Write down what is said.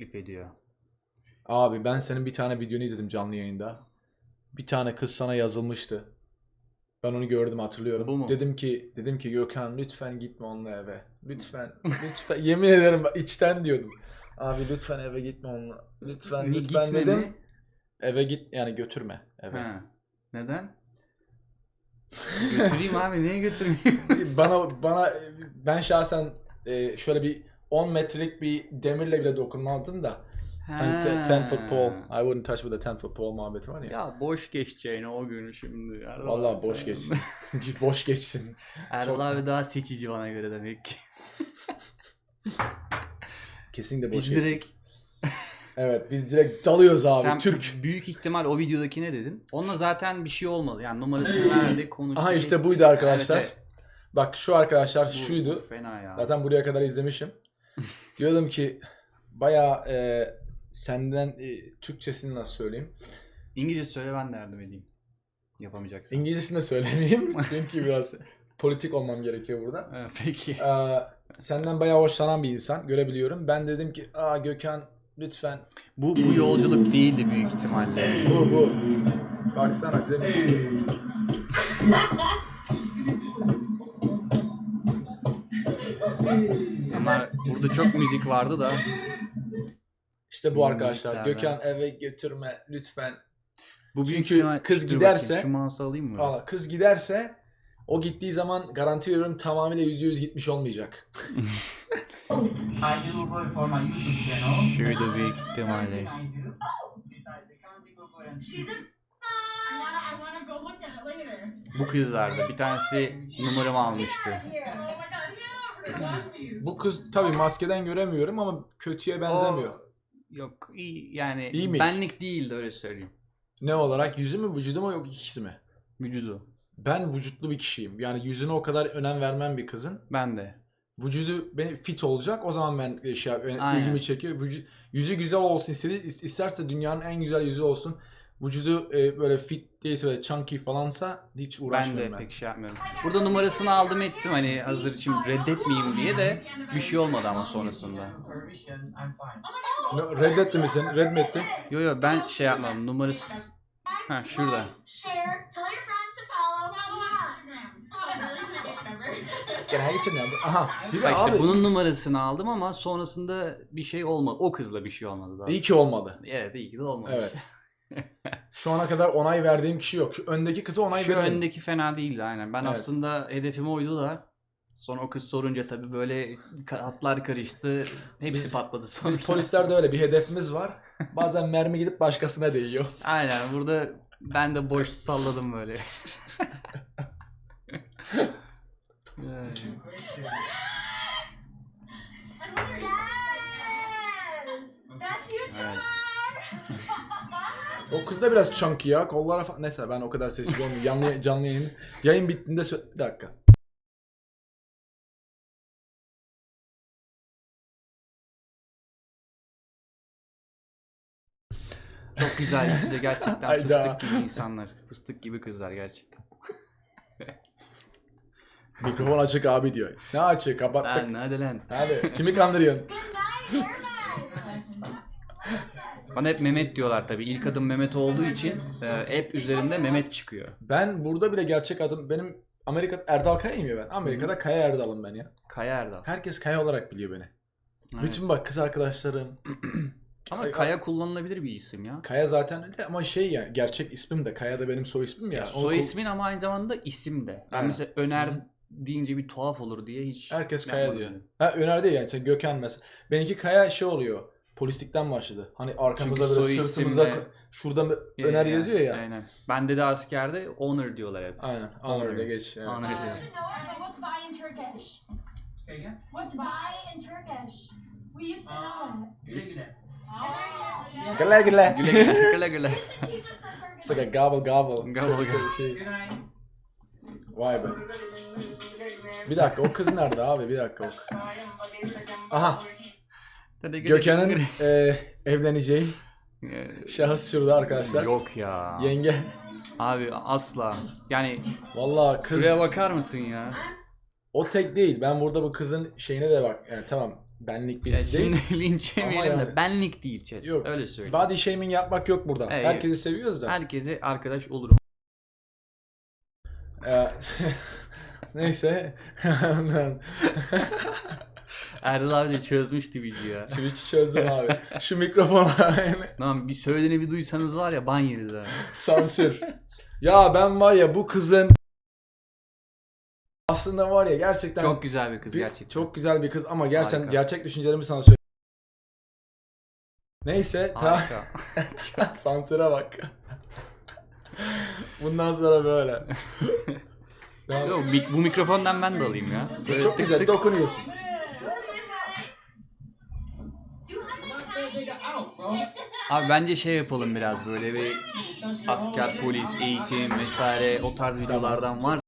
teklif ediyor. Abi ben senin bir tane videonu izledim canlı yayında. Bir tane kız sana yazılmıştı. Ben onu gördüm hatırlıyorum. Bu mu? Dedim ki dedim ki Gökhan lütfen gitme onunla eve. Lütfen lütfen yemin ederim bak, içten diyordum. Abi lütfen eve gitme onunla. Lütfen gitme dedim. mi? Eve git yani götürme eve. Ha. Neden? Götüreyim abi niye götürmeyeyim? bana bana ben şahsen e, şöyle bir 10 metrelik bir demirle bile dokunmadım da. Hani 10 foot pole. I wouldn't touch with a 10 foot pole muhabbeti var ya. Ya boş geçeceğini o günü şimdi. Erdal Vallahi abi boş geçsin. boş geçsin. Erdal Çok- abi daha seçici bana göre demek ki. Kesinlikle boş Biz geçsin. direkt Evet biz direkt dalıyoruz abi. sen Türk. büyük ihtimal o videodaki ne dedin? Onunla zaten bir şey olmadı. Yani numarasını verdi, konuştu. Aha işte buydu arkadaşlar. Evet, evet. Bak şu arkadaşlar Bu şuydu. Fena ya. Zaten buraya kadar izlemişim. Diyordum ki bayağı e, senden e, Türkçesini nasıl söyleyeyim? İngilizce söyle ben de yardım edeyim. Yapamayacaksın. İngilizcesini de söylemeyeyim. Çünkü biraz politik olmam gerekiyor burada. Evet, peki. Ee, senden bayağı hoşlanan bir insan görebiliyorum. Ben dedim ki aa Gökhan lütfen Bu bu yolculuk değildi büyük ihtimalle. bu bu. Baksana dedim. burada çok müzik vardı da. İşte bu Bu arkadaşlar. müziklerden. Gökhan eve götürme lütfen. Bu büyük Çünkü ihtimal kız Dur giderse- bakayım, şu mouse'u alayım mı? Valla kız giderse o gittiği zaman garanti veriyorum tamamıyla yüzde yüz gitmiş olmayacak. I do Uber for my YouTube channel. Şurada büyük ihtimalle. I do. Besides, the county Uber and She's a. I wanna, I wanna go look at it later. Bu kızlardı. Bir tanesi numaramı almıştı. Oh my god, yeah, watch these. Bu kız tabii maskeden göremiyorum ama kötüye benzemiyor. O- Yok iyi yani İyi mi? benlik değildi öyle söyleyeyim. Ne olarak yüzü mü vücudu mu yok ikisi mi? Vücudu. Ben vücutlu bir kişiyim. Yani yüzüne o kadar önem vermem bir kızın. Ben de. Vücudu benim fit olacak. O zaman ben e, şey yap- Aynen. ilgimi çekiyor. Vücut, yüzü güzel olsun istedi. is- isterse dünyanın en güzel yüzü olsun. Vücudu e, böyle fit değilse böyle chunky falansa hiç Ben uğraşmıyorum de ben. pek şey yapmıyorum. Burada numarasını aldım ettim hani hazır için reddetmeyeyim diye de bir şey olmadı ama sonrasında. Ne- Reddetti mi seni? Red mi etti? Yo yo ben şey yapmam numarası. Ha şurada. Share. Tell your friends to follow. Genel geçin yani. Aha. Bir de Bak işte abi bunun numarasını aldım ama sonrasında bir şey olmadı. O kızla bir şey olmadı daha. iyi ki olmadı. Evet iyi ki de olmamış. Evet. Şu ana kadar onay verdiğim kişi yok. Şu öndeki kıza onay Şu verdim. öndeki fena değildi aynen. Ben Evet. aslında hedefim oydu da sonra o kız sorunca tabii böyle ka- hatlar karıştı. Hepsi Biz- patladı sonra. Biz polislerde öyle bir hedefimiz var. Bazen mermi gidip başkasına değiyor. Aynen burada ben de boş salladım böyle. Yani. O kız da biraz chunky ya. Kollara falan. Neyse ben o kadar seçici olmuyorum. Canlı, canlı yayın. Yayın bittiğinde sö- Bir dakika. Çok güzel de gerçekten Hayda. fıstık gibi insanlar. Fıstık gibi kızlar gerçekten. Mikrofon açık abi diyor. Ne açık? Kapattık. Lan hadi lan. Hadi. Kimi kandırıyorsun? Good night, Airman. Bana hep Mehmet diyorlar tabii. İlk adım Mehmet olduğu için e, hep üzerinde Mehmet çıkıyor. Ben burada bile gerçek adım benim Amerika Erdal Kaya'yım ya ben. Amerika'da Kaya Erdal'ım ben ya. Kaya Erdal. Herkes Kaya olarak biliyor beni. Evet. Bütün bak kız arkadaşlarım. Ama Ay- Kaya kullanılabilir bir isim ya. Kaya zaten öyle ama şey ya gerçek ismim de Kaya da benim soy ismim ya. Onu soy kul- ismin ama aynı zamanda isim de. Ben Aynen. mesela Öner deyince bir tuhaf olur diye hiç Herkes Kaya yapmadım diyor. Ha Öner değil yani sen Gökhan mesela. Benimki Kaya şey oluyor. Polislikten başladı. Hani arkamızda Çünkü böyle soy sırtımıza isimle- şurada mı- Öner ya, yazıyor ya. Aynen. Bende de askerde Honor diyorlar hep. Aynen. Honor. Honor'da geç. Evet. Honor Uh, diyor. Noah, what's bye in Turkish? Say again? Bye in Turkish? We used to know it. Güle güle. Oh, Güle güle. Güle güle güle güle. Teach us the It's like a Turkish. gobble gobble. Gobble Çok- çok gobble. şey. Vay be. Bir dakika o kız nerede abi? Bir dakika o. Aha. Gökhan'ın e, evleneceği şahıs şurada arkadaşlar. Yok ya. Yenge. Abi asla. Yani Vallahi kız şuraya bakar mısın ya? o tek değil. Ben burada bu kızın şeyine de bak. Yani tamam benlik Ya birisi değil. şimdi linç Ama yemeyelim yani- de benlik değil chat. Yok. Öyle söyleyeyim. Body shaming yapmak yok burada. Evet. Herkesi seviyoruz da. Herkese arkadaş olurum. Ee, Neyse. Erdal abi de çözmüş Twitch'i ya. Twitch'i çözdüm abi. Şu mikrofona Lan bir söylediğini bir duysanız var ya ban yeriz sansür. Ya ben var ya bu kızın aslında var ya gerçekten Çok güzel bir kız bir- gerçekten. çok güzel bir kız ama gerçekten Harika. gerçek düşüncelerimi sana söyleyeyim. Neyse ta sansüre bak. Bundan sonra böyle. Mik- bu mikrofondan ben de alayım ya. Böyle Çok tık güzel tık. dokunuyorsun. Abi bence şey yapalım biraz böyle bir asker, polis, eğitim vesaire o tarz videolardan var